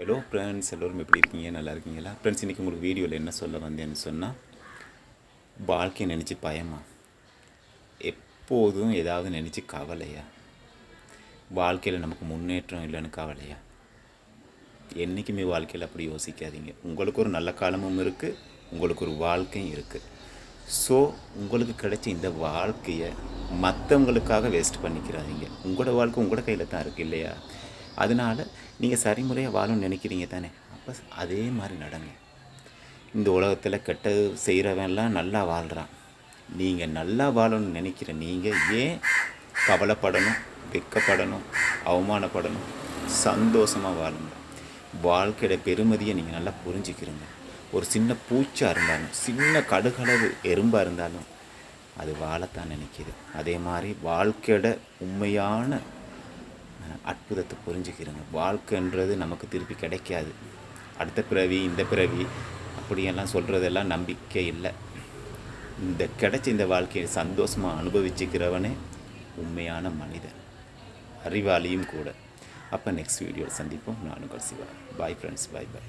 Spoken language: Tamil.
ஹலோ ஃப்ரெண்ட்ஸ் எல்லோரும் எப்படி இருக்கீங்க? நல்லா இருக்கீங்களா? ஃப்ரெண்ட்ஸ் இன்றைக்கி உங்களுக்கு வீடியோவில் என்ன சொல்ல வந்தேன்னு சொன்னால் வாழ்க்கையை நினச்சி பயமா? எப்போதும் ஏதாவது நினச்சி கவலையா? வாழ்க்கையில் நமக்கு முன்னேற்றம் இல்லைன்னு கவலையா? என்றைக்குமே வாழ்க்கையில் அப்படி யோசிக்காதீங்க. உங்களுக்கு ஒரு நல்ல காலமும் இருக்குது உங்களுக்கு ஒரு வாழ்க்கையும் இருக்குது ஸோ உங்களுக்கு கிடைச்ச இந்த வாழ்க்கையை மற்றவங்களுக்காக வேஸ்ட் பண்ணிக்கிறாதீங்க உங்களோட வாழ்க்கை உங்களோட கையில் தான் இருக்குது இல்லையா? அதனால் நீங்கள் சரிமுறையாக வாழணும்னு நினைக்கிறீங்க தானே? அப்போ அதே மாதிரி நடங்க. இந்த உலகத்தில் கெட்டது செய்கிறவன்லாம் நல்லா வாழ்கிறான் நீங்கள் நல்லா வாழணும்னு நினைக்கிற நீங்கள் ஏன் கவலைப்படணும் வெக்கப்படணும் அவமானப்படணும்? சந்தோஷமாக வாழுங்க. வாழ்க்கையோட பெருமதியை நீங்கள் நல்லா புரிஞ்சுக்கிறீங்க ஒரு சின்ன பூச்சாக இருந்தாலும் சின்ன கடுகளவு எறும்பாக இருந்தாலும் அது வாழத்தான் நினைக்கிது. அதே மாதிரி வாழ்க்கையோட உண்மையான அற்புதத்தை புரிஞ்சுக்கிறோங்க. வாழ்க்கைன்றது நமக்கு திருப்பி கிடைக்காது. அடுத்த பிறவி இந்த பிறவி அப்படியெல்லாம் சொல்கிறதெல்லாம் நம்பிக்கை இல்லை. இந்த கிடைச்ச இந்த வாழ்க்கையை சந்தோஷமாக அனுபவிச்சுக்கிறவனே உண்மையான மனிதன். அறிவாளியும் கூட. அப்போ நெக்ஸ்ட் வீடியோவில் சந்திப்போம். நான் உங்கள் சிவா பாய் ஃப்ரெண்ட்ஸ் பாய் பாய்